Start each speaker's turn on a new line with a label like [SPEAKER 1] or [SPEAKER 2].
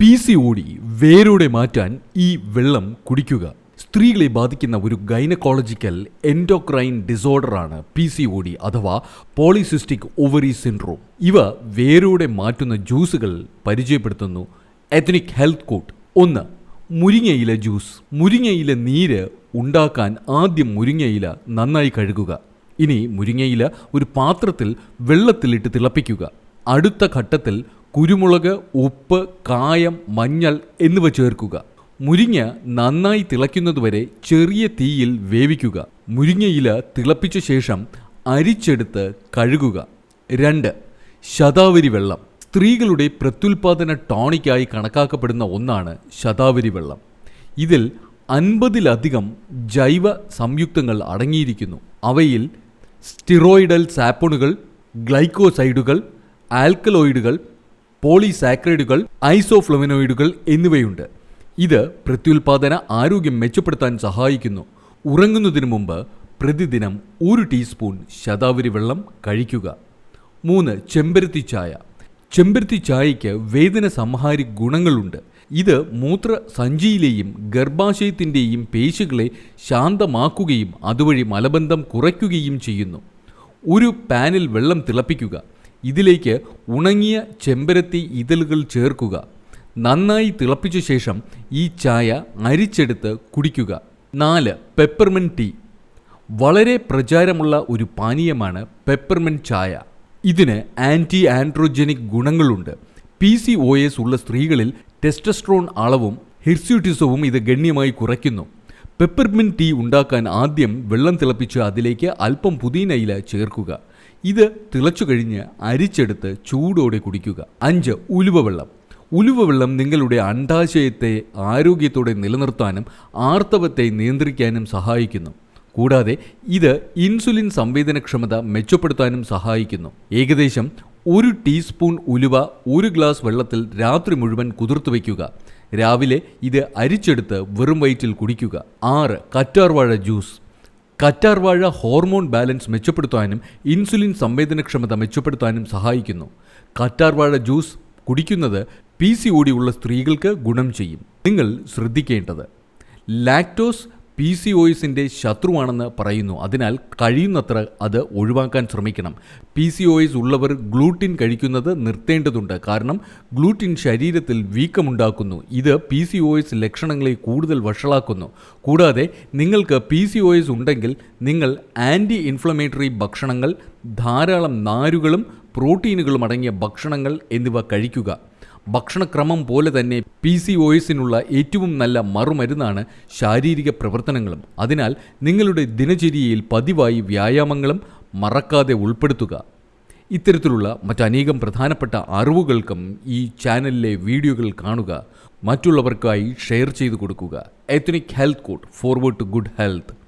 [SPEAKER 1] P C ഓടി വേരോടെ മാറ്റാൻ ഈ വെള്ളം കുടിക്കുക. സ്ത്രീകളെ ബാധിക്കുന്ന ഒരു ഗൈനക്കോളജിക്കൽ എൻഡോക്രൈൻ ഡിസോർഡറാണ് പി സി ഒ ഡി അഥവാ പോളിസിസ്റ്റിക് ഓവറി സിൻഡ്രോം. ഇവ വേരോടെ മാറ്റുന്ന ജ്യൂസുകൾ പരിചയപ്പെടുത്തുന്നു. Ethnic health code. ഒന്ന് മുരിങ്ങയില ജ്യൂസ്. മുരിങ്ങയില നീര് ഉണ്ടാക്കാൻ ആദ്യം മുരിങ്ങയില നന്നായി കഴുകുക. ഇനി മുരിങ്ങയില ഒരു പാത്രത്തിൽ വെള്ളത്തിലിട്ട് തിളപ്പിക്കുക. അടുത്ത ഘട്ടത്തിൽ കുരുമുളക് ഉപ്പ് കായം മഞ്ഞൾ എന്നിവ ചേർക്കുക. മുരിങ്ങ നന്നായി തിളയ്ക്കുന്നതുവരെ ചെറിയ തീയിൽ വേവിക്കുക. മുരിങ്ങയില തിളപ്പിച്ച ശേഷം അരിച്ചെടുത്ത് കഴുകുക. രണ്ട് ശതാവരി വെള്ളം. സ്ത്രീകളുടെ പ്രത്യുൽപാദന ടോണിക്കായി കണക്കാക്കപ്പെടുന്ന ഒന്നാണ് ശതാവരി വെള്ളം. ഇതിൽ അൻപതിലധികം ജൈവ സംയുക്തങ്ങൾ അടങ്ങിയിരിക്കുന്നു. അവയിൽ സ്റ്റിറോയിഡൽ സാപ്പോണുകൾ ഗ്ലൈക്കോസൈഡുകൾ ആൽക്കലോയിഡുകൾ പോളിസാക്രൈഡുകൾ ഐസോഫ്ലവനോയിഡുകൾ എന്നിവയുണ്ട്. ഇത് പ്രത്യുൽപാദന ആരോഗ്യം മെച്ചപ്പെടുത്താൻ സഹായിക്കുന്നു. ഉറങ്ങുന്നതിന് മുമ്പ് പ്രതിദിനം ഒരു ടീസ്പൂൺ ശതാവരി വെള്ളം കഴിക്കുക. മൂന്ന് ചെമ്പരത്തി ചായ. ചെമ്പരത്തി ചായയ്ക്ക് വേദന സംഹാരി ഗുണങ്ങളുണ്ട്. ഇത് മൂത്ര സഞ്ചിയിലെയും ഗർഭാശയത്തിന്റെയും പേശികളെ ശാന്തമാക്കുകയും അതുവഴി മലബന്ധം കുറയ്ക്കുകയും ചെയ്യുന്നു. ഒരു പാനിൽ വെള്ളം തിളപ്പിക്കുക. ഇതിലേക്ക് ഉണങ്ങിയ ചെമ്പരത്തി ഇതളുകൾ ചേർക്കുക. നന്നായി തിളപ്പിച്ച ശേഷം ഈ ചായ അരിച്ചെടുത്ത് കുടിക്കുക. നാല് പെപ്പർമെന്റ് ടീ വളരെ പ്രചാരമുള്ള ഒരു പാനീയമാണ് പെപ്പർമെന്റ് ചായ. ഇതിന് ആന്റി ആൻഡ്രോജനിക് ഗുണങ്ങളുണ്ട്. പി സി ഒ എസ് ഉള്ള സ്ത്രീകളിൽ ടെസ്റ്റസ്ട്രോൺ അളവും ഹിർസ്യൂട്ടിസവും ഇത് ഗണ്യമായി കുറയ്ക്കുന്നു. പെപ്പർമിൻ ടീ ഉണ്ടാക്കാൻ ആദ്യം വെള്ളം തിളപ്പിച്ച് അതിലേക്ക് അല്പം പുതിന ഇല ചേർക്കുക. ഇത് തിളച്ചു കഴിഞ്ഞ് അരിച്ചെടുത്ത് ചൂടോടെ കുടിക്കുക. അഞ്ച് ഉലുവ വെള്ളം ഉലുവ വെള്ളം നിങ്ങളുടെ അണ്ടാശയത്തെ ആരോഗ്യത്തോടെ നിലനിർത്താനും ആർത്തവത്തെ നിയന്ത്രിക്കാനും സഹായിക്കുന്നു. കൂടാതെ ഇത് ഇൻസുലിൻ സംവേദനക്ഷമത മെച്ചപ്പെടുത്താനും സഹായിക്കുന്നു. ഏകദേശം ഒരു ടീസ്പൂൺ ഉലുവ ഒരു ഗ്ലാസ് വെള്ളത്തിൽ രാത്രി മുഴുവൻ കുതിർത്തു വയ്ക്കുക. രാവിലെ ഇത് അരിച്ചെടുത്ത് വെറും വയറ്റിൽ കുടിക്കുക. ആറ് കറ്റാർവാഴ ജ്യൂസ്. കറ്റാർവാഴ ഹോർമോൺ ബാലൻസ് മെച്ചപ്പെടുത്താനും ഇൻസുലിൻ സംവേദനക്ഷമത മെച്ചപ്പെടുത്താനും സഹായിക്കുന്നു. കറ്റാർവാഴ ജ്യൂസ് കുടിക്കുന്നത് പി സി ഉള്ള സ്ത്രീകൾക്ക് ഗുണം ചെയ്യും. നിങ്ങൾ ശ്രദ്ധിക്കേണ്ടത്. ലാക്ടോസ് പി സി ഒയിസിന്റെ ശത്രുവാണെന്ന് പറയുന്നു. അതിനാൽ കഴിയുന്നത്ര അത് ഒഴിവാക്കാൻ ശ്രമിക്കണം. പി സി ഒയിസ് ഉള്ളവർ ഗ്ലൂട്ടിൻ കഴിക്കുന്നത് നിർത്തേണ്ടതുണ്ട്. കാരണം ഗ്ലൂട്ടിൻ ശരീരത്തിൽ വീക്കമുണ്ടാക്കുന്നു. ഇത് പി സി ഒയിസ് ലക്ഷണങ്ങളെ കൂടുതൽ വഷളാക്കുന്നു. കൂടാതെ നിങ്ങൾക്ക് പി സി ഒയിസ് ഉണ്ടെങ്കിൽ നിങ്ങൾ ആന്റി ഇൻഫ്ലമേറ്ററി ഭക്ഷണങ്ങൾ ധാരാളം നാരുകളും പ്രോട്ടീനുകളും അടങ്ങിയ ഭക്ഷണങ്ങൾ എന്നിവ കഴിക്കുക. ഭക്ഷണക്രമം പോലെ തന്നെ പി സി ഒയസിനുള്ള ഏറ്റവും നല്ല മറുമരുന്നാണ് ശാരീരിക പ്രവർത്തനങ്ങളും. അതിനാൽ നിങ്ങളുടെ ദിനചര്യയിൽ പതിവായി വ്യായാമങ്ങളും മറക്കാതെ ഉൾപ്പെടുത്തുക. ഇത്തരത്തിലുള്ള മറ്റനേകം പ്രധാനപ്പെട്ട അറിവുകൾക്കും ഈ ചാനലിലെ വീഡിയോകൾ കാണുക. മറ്റുള്ളവർക്കായി ഷെയർ ചെയ്തു കൊടുക്കുക. Ethnic health code forward to good health